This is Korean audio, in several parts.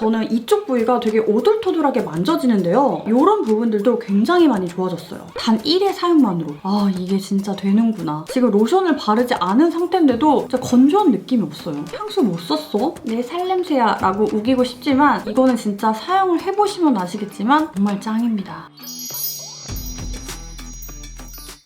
저는 이쪽 부위가 되게 오돌토돌하게 만져지는데요. 이런 부분들도 굉장히 많이 좋아졌어요. 단 1회 사용만으로. 아 이게 진짜 되는구나. 지금 로션을 바르지 않은 상태인데도 진짜 건조한 느낌이 없어요. 향수 못 썼어? 내 살냄새야 라고 우기고 싶지만 이거는 진짜 사용을 해보시면 아시겠지만 정말 짱입니다.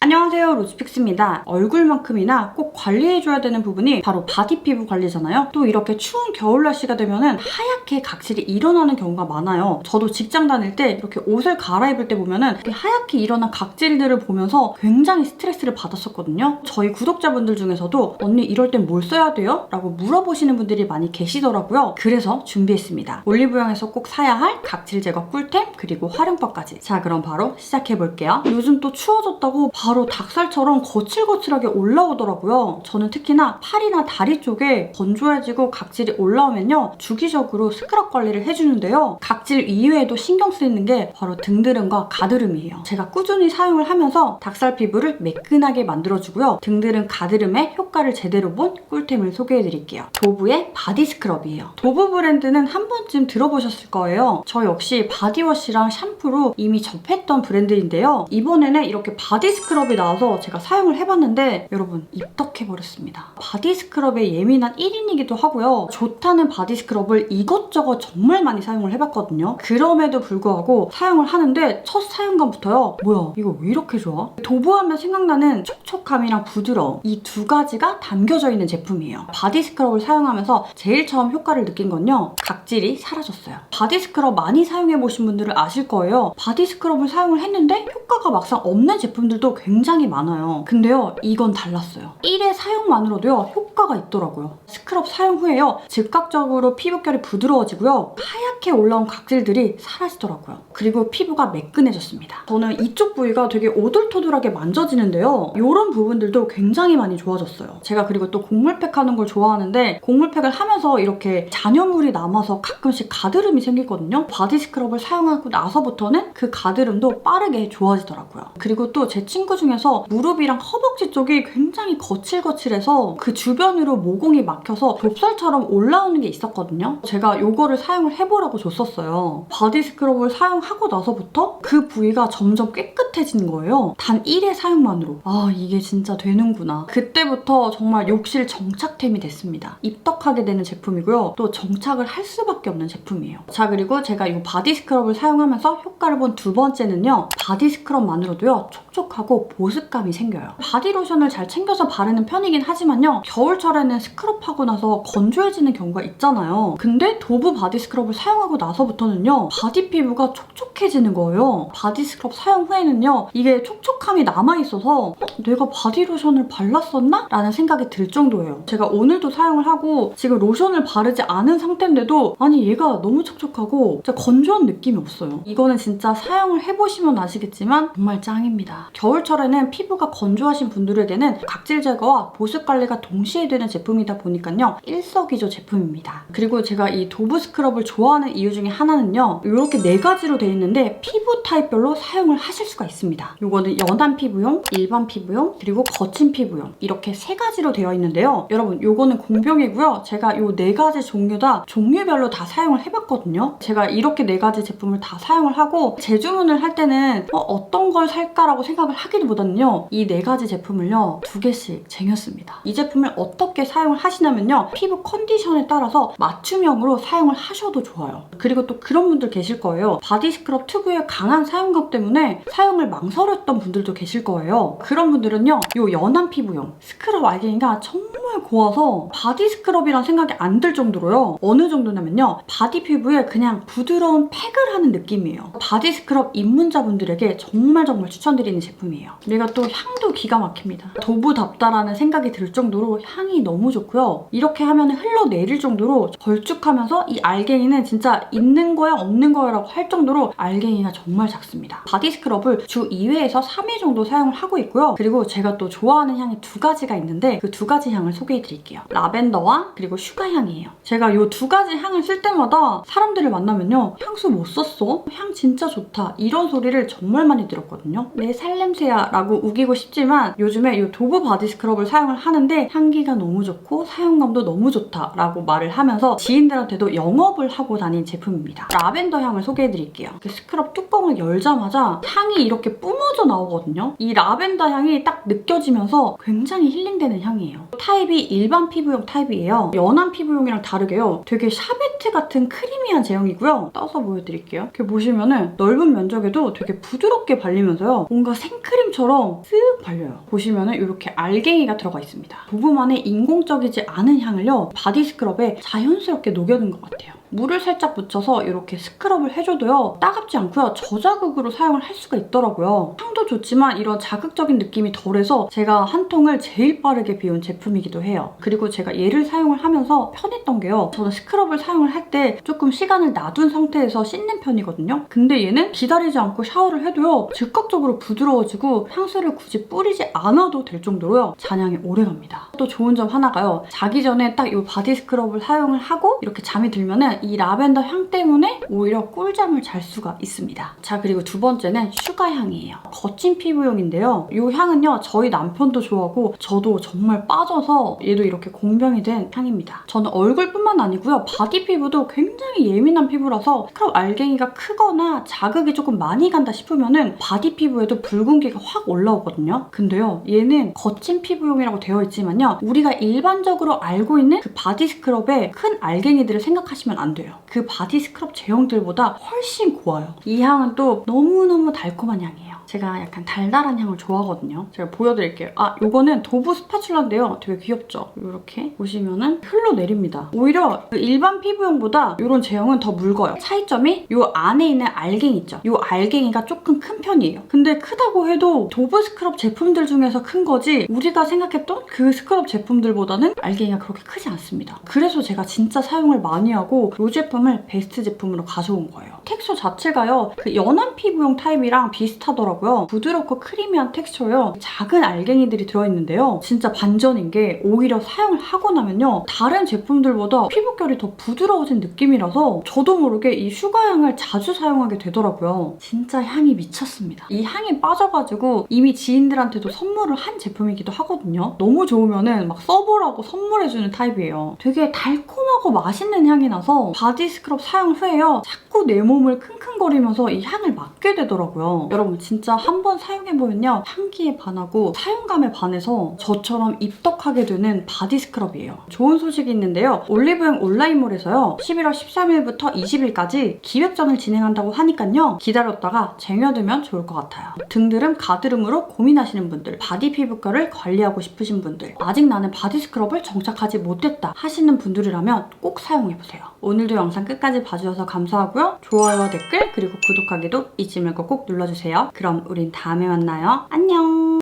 안녕하세요 로즈픽스입니다. 얼굴만큼이나 꼭 관리해줘야 되는 부분이 바로 바디 피부 관리잖아요. 또 이렇게 추운 겨울 날씨가 되면은 하얗게 각질이 일어나는 경우가 많아요. 저도 직장 다닐 때 이렇게 옷을 갈아입을 때 보면은 하얗게 일어난 각질들을 보면서 굉장히 스트레스를 받았었거든요. 저희 구독자분들 중에서도 언니 이럴 땐 뭘 써야 돼요? 라고 물어보시는 분들이 많이 계시더라고요. 그래서 준비했습니다. 올리브영에서 꼭 사야 할 각질 제거 꿀템 그리고 활용법까지. 자 그럼 바로 시작해볼게요. 요즘 또 추워졌다고 바로 닭살처럼 거칠거칠하게 올라오더라고요. 저는 특히나 팔이나 다리 쪽에 건조해지고 각질이 올라오면요. 주기적으로 스크럽 관리를 해주는데요. 각질 이외에도 신경 쓰이는 게 바로 등드름과 가드름이에요. 제가 꾸준히 사용을 하면서 닭살 피부를 매끈하게 만들어주고요. 등드름 가드름의 효과를 제대로 본 꿀템을 소개해드릴게요. 도브의 바디 스크럽이에요. 도브 브랜드는 한 번쯤 들어보셨을 거예요. 저 역시 바디워시랑 샴푸로 이미 접했던 브랜드인데요. 이번에는 이렇게 바디 스크럽 이 나와서 제가 사용을 해봤는데 여러분 입덕해버렸습니다. 바디 스크럽에 예민한 1인이기도 하고요. 좋다는 바디 스크럽을 이것저것 정말 많이 사용을 해봤거든요. 그럼에도 불구하고 사용을 하는데 첫 사용감부터요. 뭐야 이거 왜 이렇게 좋아? 도브하면 생각나는 촉촉함이랑 부드러움 이 두 가지가 담겨져 있는 제품이에요. 바디 스크럽을 사용하면서 제일 처음 효과를 느낀 건요. 각질이 사라졌어요. 바디 스크럽 많이 사용해보신 분들은 아실 거예요. 바디 스크럽을 사용을 했는데 효과가 막상 없는 제품들도 굉장히 많아요. 근데요, 이건 달랐어요. 1회 사용만으로도요, 효과가 있더라고요. 스크럽 사용 후에요, 즉각적으로 피부결이 부드러워지고요, 하얗게 올라온 각질들이 사라지더라고요. 그리고 피부가 매끈해졌습니다. 저는 이쪽 부위가 되게 오돌토돌하게 만져지는데요, 이런 부분들도 굉장히 많이 좋아졌어요. 제가 그리고 또 곡물팩 하는 걸 좋아하는데, 곡물팩을 하면서 이렇게 잔여물이 남아서 가끔씩 가드름이 생기거든요. 바디 스크럽을 사용하고 나서부터는 그 가드름도 빠르게 좋아지더라고요. 그리고 또 제 친구 중에서 무릎이랑 허벅지 쪽이 굉장히 거칠거칠해서 그 주변으로 모공이 막혀서 좁쌀처럼 올라오는 게 있었거든요. 제가 이거를 사용을 해보라고 줬었어요. 바디 스크럽을 사용하고 나서부터 그 부위가 점점 깨끗해진 거예요. 단 1회 사용만으로. 아, 이게 진짜 되는구나. 그때부터 정말 욕실 정착템이 됐습니다. 입덕하게 되는 제품이고요. 또 정착을 할 수밖에 없는 제품이에요. 자, 그리고 제가 이 바디 스크럽을 사용하면서 효과를 본 두 번째는요. 바디 스크럽만으로도요. 촉촉하고 보습감이 생겨요. 바디로션을 잘 챙겨서 바르는 편이긴 하지만요. 겨울철에는 스크럽하고 나서 건조해지는 경우가 있잖아요. 근데 도브 바디 스크럽을 사용하고 나서부터는요. 바디 피부가 촉촉해지는 거예요. 바디 스크럽 사용 후에는요. 이게 촉촉함이 남아있어서 어? 내가 바디로션을 발랐었나? 라는 생각이 들 정도예요. 제가 오늘도 사용을 하고 지금 로션을 바르지 않은 상태인데도 아니 얘가 너무 촉촉하고 진짜 건조한 느낌이 없어요. 이거는 진짜 사용을 해보시면 아시겠지만 정말 짱입니다. 겨울철 에는 피부가 건조하신 분들에게는 각질 제거와 보습 관리가 동시에 되는 제품이다 보니까요. 일석이조 제품입니다. 그리고 제가 이 도브 스크럽을 좋아하는 이유 중에 하나는요. 이렇게 네 가지로 되어 있는데 피부 타입별로 사용을 하실 수가 있습니다. 이거는 연한 피부용, 일반 피부용, 그리고 거친 피부용 이렇게 세 가지로 되어 있는데요. 여러분 이거는 공병이고요. 제가 이 네 가지 종류 다 종류별로 다 사용을 해봤거든요. 제가 이렇게 네 가지 제품을 다 사용을 하고 재주문을 할 때는 어, 떤걸 살까라고 생각을 하기 보다는요. 이 네 가지 제품을요. 두 개씩 쟁였습니다. 이 제품을 어떻게 사용을 하시냐면요. 피부 컨디션에 따라서 맞춤형으로 사용을 하셔도 좋아요. 그리고 또 그런 분들 계실 거예요. 바디 스크럽 특유의 강한 사용감 때문에 사용을 망설였던 분들도 계실 거예요. 그런 분들은요. 이 연한 피부용 스크럽 알갱이가 정말 고와서 바디 스크럽이란 생각이 안 들 정도로요. 어느 정도냐면요. 바디 피부에 그냥 부드러운 팩을 하는 느낌이에요. 바디 스크럽 입문자분들에게 정말 정말 추천드리는 제품이에요. 얘가 또 향도 기가 막힙니다. 도부답다라는 생각이 들 정도로 향이 너무 좋고요. 이렇게 하면 흘러내릴 정도로 걸쭉하면서 이 알갱이는 진짜 있는 거야 없는 거야라고 할 정도로 알갱이가 정말 작습니다. 바디 스크럽을 주 2회에서 3회 정도 사용을 하고 있고요. 그리고 제가 또 좋아하는 향이 두 가지가 있는데 그 두 가지 향을 소개해 드릴게요. 라벤더와 그리고 슈가 향이에요. 제가 이 두 가지 향을 쓸 때마다 사람들을 만나면요. 향수 못 썼어? 향 진짜 좋다. 이런 소리를 정말 많이 들었거든요. 내 살냄새야 라고 우기고 싶지만 요즘에 이 도브 바디 스크럽을 사용을 하는데 향기가 너무 좋고 사용감도 너무 좋다라고 말을 하면서 지인들한테도 영업을 하고 아닌 제품입니다. 라벤더 향을 소개해드릴게요. 이렇게 스크럽 뚜껑을 열자마자 향이 이렇게 뿜어져 나오거든요. 이 라벤더 향이 딱 느껴지면서 굉장히 힐링되는 향이에요. 타입이 일반 피부용 타입이에요. 연한 피부용이랑 다르게요. 되게 샤베트 같은 크리미한 제형이고요. 떠서 보여드릴게요. 이렇게 보시면은 넓은 면적에도 되게 부드럽게 발리면서요. 뭔가 생크림 처럼 쓱 발려요. 보시면은 이렇게 알갱이가 들어가 있습니다. 도구만의 인공적이지 않은 향을요. 바디 스크럽에 자연스럽게 녹여둔 것 같아요. 물을 살짝 묻혀서 이렇게 스크럽을 해줘도요. 따갑지 않고요. 저자극으로 사용을 할 수가 있더라고요. 향도 좋지만 이런 자극적인 느낌이 덜해서 제가 한 통을 제일 빠르게 비운 제품이기도 해요. 그리고 제가 얘를 사용을 하면서 편했던 게요. 저는 스크럽을 사용을 할 때 조금 시간을 놔둔 상태에서 씻는 편이거든요. 근데 얘는 기다리지 않고 샤워를 해도요. 즉각적으로 부드러워지고 향수를 굳이 뿌리지 않아도 될 정도로요. 잔향이 오래갑니다. 또 좋은 점 하나가요. 자기 전에 딱 이 바디 스크럽을 사용을 하고 이렇게 잠이 들면은 이 라벤더 향 때문에 오히려 꿀잠을 잘 수가 있습니다. 자 그리고 두 번째는 슈가 향이에요. 거친 피부용인데요. 이 향은요 저희 남편도 좋아하고 저도 정말 빠져서 얘도 이렇게 공병이 된 향입니다. 저는 얼굴뿐만 아니고요 바디 피부도 굉장히 예민한 피부라서 스크럽 알갱이가 크거나 자극이 조금 많이 간다 싶으면은 바디 피부에도 붉은기가 확 올라오거든요. 근데요 얘는 거친 피부용이라고 되어 있지만요 우리가 일반적으로 알고 있는 그 바디 스크럽의 큰 알갱이들을 생각하시면 안 돼요. 그 바디 스크럽 제형들보다 훨씬 고와요. 이 향은 또 너무너무 달콤한 향이에요. 제가 약간 달달한 향을 좋아하거든요. 제가 보여드릴게요. 아, 요거는 도브 스파츌라인데요. 되게 귀엽죠? 이렇게 보시면은 흘러내립니다. 오히려 그 일반 피부용보다 이런 제형은 더 묽어요. 차이점이 요 안에 있는 알갱이 있죠? 요 알갱이가 조금 큰 편이에요. 근데 크다고 해도 도브 스크럽 제품들 중에서 큰 거지 우리가 생각했던 그 스크럽 제품들보다는 알갱이가 그렇게 크지 않습니다. 그래서 제가 진짜 사용을 많이 하고 이 제품을 베스트 제품으로 가져온 거예요. 텍스처 자체가요. 그 연한 피부용 타입이랑 비슷하더라고요. 부드럽고 크리미한 텍스처요. 작은 알갱이들이 들어있는데요. 진짜 반전인 게 오히려 사용을 하고 나면요. 다른 제품들보다 피부결이 더 부드러워진 느낌이라서 저도 모르게 이 슈가향을 자주 사용하게 되더라고요. 진짜 향이 미쳤습니다. 이 향에 빠져가지고 이미 지인들한테도 선물을 한 제품이기도 하거든요. 너무 좋으면은 막 써보라고 선물해주는 타입이에요. 되게 달콤하고 맛있는 향이 나서 바디 스크럽 사용 후에요. 자꾸 내 몸을 킁킁거리면서 이 향을 맡게 되더라고요. 여러분 진짜 한 번 사용해보면요. 향기에 반하고 사용감에 반해서 저처럼 입덕하게 되는 바디 스크럽이에요. 좋은 소식이 있는데요. 올리브영 온라인몰에서요. 11월 13일부터 20일까지 기획전을 진행한다고 하니깐요. 기다렸다가 쟁여두면 좋을 것 같아요. 등드름, 가드름으로 고민하시는 분들, 바디 피부과를 관리하고 싶으신 분들, 아직 나는 바디 스크럽을 정착하지 못했다 하시는 분들이라면 꼭 사용해보세요. 오늘도 영상 끝까지 봐주셔서 감사하고요. 좋아요와 댓글 그리고 구독하기도 잊지 말고 꼭 눌러주세요. 그럼 우린 다음에 만나요. 안녕!